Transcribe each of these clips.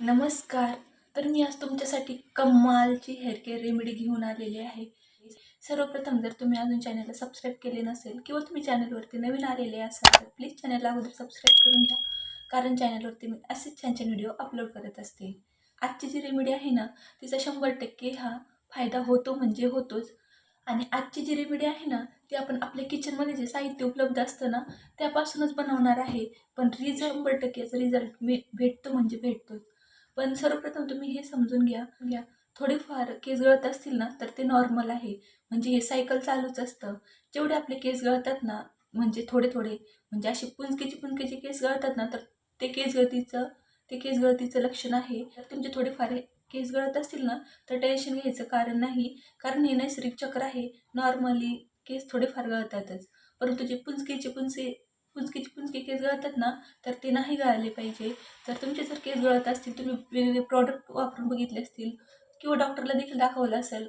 नमस्कार. तर मी आज तुमच्यासाठी कमालची हेअर केअर रेमेडी घेऊन आलेली आहे. सर्वप्रथम जर तुम्ही अजून चॅनलला सबस्क्राईब केले नसेल किंवा तुम्ही चॅनलवरती नवीन आलेले असाल तर प्लीज चॅनलला अगोदर सबस्क्राईब करून घ्या. कारण चॅनलवरती मी असेच छान छान व्हिडिओ अपलोड करत असते. आजची जी रेमेडी आहे ना तिचा शंभर टक्के हा फायदा होतो म्हणजे होतोच. आणि आजची जी रेमेडी आहे ना ती आपण आपल्या किचनमध्ये जे साहित्य उपलब्ध असतं ना त्यापासूनच बनवणार आहे. पण रिझ शंभर टक्के याचा रिझल्ट मी भेटतो म्हणजे भेटतोच. पण सर्वप्रथम तुम्ही हे समजून घ्या. घ्या. थोडेफार केस गळत असतील ना तर ते नॉर्मल आहे. म्हणजे हे सायकल चालूच असतं. जेवढे आपले केस गळतात ना म्हणजे थोडे थोडे म्हणजे असे पुंजकीचे पुंजकीचे केस गळतात ना तर ते केस गळतीचं ते केस गळतीचं लक्षण आहे. तर तुमचे थोडेफार हे केस गळत असतील ना तर टेन्शन घ्यायचं कारण नाही. कारण हे नैसर्गिक चक्र आहे. नॉर्मली केस थोडेफार गळतातच. परंतु जे पुंजकीचे पुंजके पुंजकीचे पुंजके केस गळतात ना तर ते नाही गळाले पाहिजे. जर तुमचे जर केस गळत असतील तुम्ही वेगवेगळे प्रॉडक्ट वापरून बघितले असतील किंवा डॉक्टरला देखील दाखवलं असेल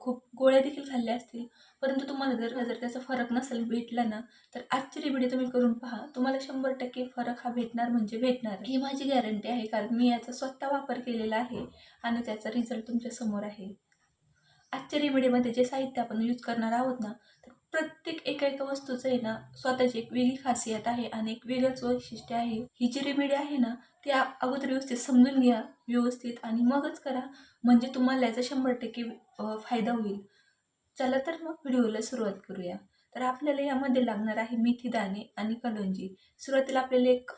खूप गोळ्या देखील खाल्ल्या असतील परंतु तुम्हाला जर जर त्याचा फरक नसेल भेटला ना तर आजची रेमेडी तुम्ही करून पहा. तुम्हाला शंभर टक्के फरक हा भेटणार म्हणजे भेटणार. ही माझी गॅरंटी आहे कारण मी याचा स्वतः वापर केलेला आहे आणि त्याचा रिझल्ट तुमच्यासमोर आहे. आजच्या रेमेडीमध्ये जे साहित्य आपण यूज करणार आहोत ना तर प्रत्येक एका एका वस्तूचं आहे ना स्वतःची एक वेगळी खासियत आहे आणि एक वेगळंच वैशिष्ट्य आहे. ही जी रेमेडी आहे ना ती अगोदर व्यवस्थित समजून घ्या व्यवस्थित आणि मगच करा. म्हणजे तुम्हाला याचा शंभर टक्के फायदा होईल. चला तर मग व्हिडिओला सुरुवात करूया. तर आपल्याला यामध्ये लागणार आहे मेथी दाणे आणि कलोंजी सुरुवातीला आपल्याला एक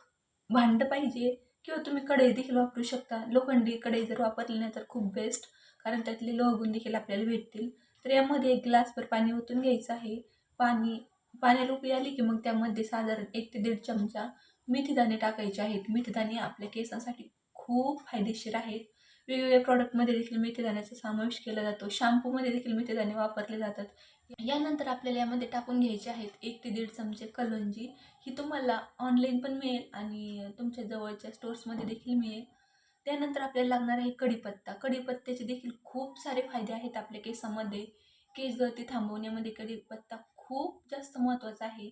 भांडं पाहिजे किंवा तुम्ही कढई देखील वापरू शकता. लोखंडी कढई जर वापरली ना तर खूप बेस्ट कारण त्यातले लोहगुण देखील आपल्याला भेटतील. तर यामध्ये एक ग्लासभर पाणी ओतून घ्यायचं आहे. पाणी पाण्याला उकळी आली की मग त्यामध्ये साधारण एक ते दीड चमचा मेथीदाणे टाकायचे आहेत. मेथीदाणे आपल्या केसांसाठी खूप फायदेशीर आहेत. वेगवेगळ्या प्रॉडक्टमध्ये देखील मेथीदाण्याचा समावेश केला जातो. शॅम्पूमध्ये देखील मेथीदाणे वापरले जातात. यानंतर आपल्याला यामध्ये टाकून घ्यायचे आहेत एक ते दीड चमचे कलंजी. ही तुम्हाला ऑनलाईन पण मिळेल आणि तुमच्या जवळच्या स्टोर्समध्ये देखील मिळेल. त्यानंतर आपल्याला लागणार आहे कढीपत्ता. कढीपत्त्याचे देखील खूप सारे फायदे आहेत आपल्या केसामध्ये. केस गळती थांबवण्यामध्ये कढीपत्ता महत्त्वाचं आहे.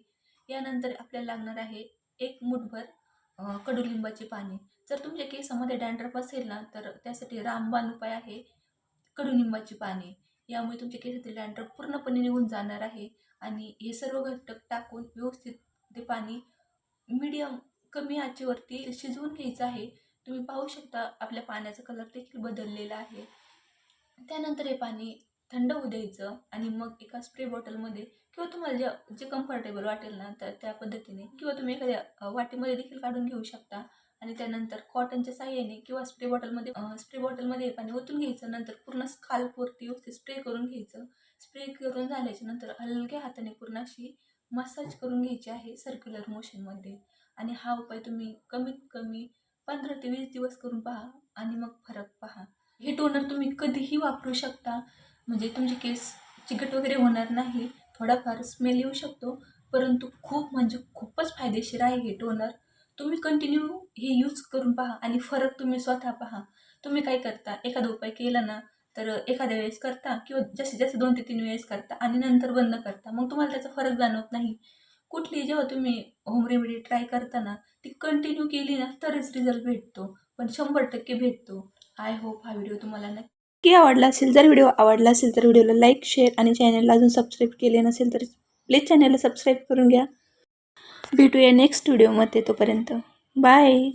यानंतर आपल्याला लागणार आहे एक मुठभर कडुलिंबाची पाने. जर तुमच्या केसामध्ये डॅन्ड्रफ असेल ना तर त्यासाठी रामबाण उपाय आहे कडुलिंबाची पाने. यामुळे तुमच्या केसातील डॅन्ड्रफ पूर्णपणे निघून जाणार आहे आणि हे सर्व घटक टाकून व्यवस्थित ते पाणी मीडियम कमी आचेवरती शिजवून घ्यायचं आहे. तुम्ही पाहू शकता आपल्या पाण्याचा कलर देखील बदललेला आहे. त्यानंतर हे पाणी थंड होऊ द्यायचं आणि मग एका स्प्रे बॉटलमध्ये किंवा तुम्हाला जे जे कम्फर्टेबल वाटेल ना तर त्या पद्धतीने किंवा तुम्ही एखाद्या वाटीमध्ये देखील काढून घेऊ शकता. आणि त्यानंतर कॉटनच्या साह्याने किंवा स्प्रे बॉटलमध्ये स्प्रे बॉटलमध्ये पाणी ओतून घ्यायचं नंतर पूर्ण स्काल्पवरती व्यवस्थित स्प्रे करून घ्यायचं. स्प्रे करून झाल्याच्यानंतर हलक्या हाताने पूर्ण अशी मसाज करून घ्यायची आहे सर्क्युलर मोशनमध्ये आणि हा उपाय तुम्ही कमीत कमी पंधरा ते वीस दिवस करून पहा आणि मग फरक पहा. हे टोनर तुम्ही कधीही वापरू शकता. म्हणजे तुमचे केस चिकट वगैरे होणार नाही थोडाफार स्मेल येऊ शकतो परंतु खूप म्हणजे खूपच फायदेशीर आहे हे टोनर तुम्ही कंटिन्यू हे यूज करून पहा आणि फरक तुम्ही स्वतः पहा. तुम्ही काय करता? एखादा उपाय केला ना तर एखाद्या वेळेस करता किंवा जास्तीत जास्त दोन ते तीन वेळेस करता आणि नंतर बंद करता. मग तुम्हाला त्याचा फरक जाणवत नाही. कुठली जेव्हा तुम्ही होम रेमेडी ट्राय करता ना ती कंटिन्यू केली ना तरच रिझल्ट भेटतो. पण शंभर टक्के भेटतो. आय होप हा व्हिडिओ तुम्हाला नक्की नक्की आवडला असेल जर व्हिडिओ आवडला असेल तर व्हिडिओला लाईक शेअर आणि चॅनलला अजून सबस्क्राईब केले नसेल तर प्लीज चॅनलला सबस्क्राईब करून घ्या. भेटूया नेक्स्ट व्हिडिओमध्ये तोपर्यंत. बाय.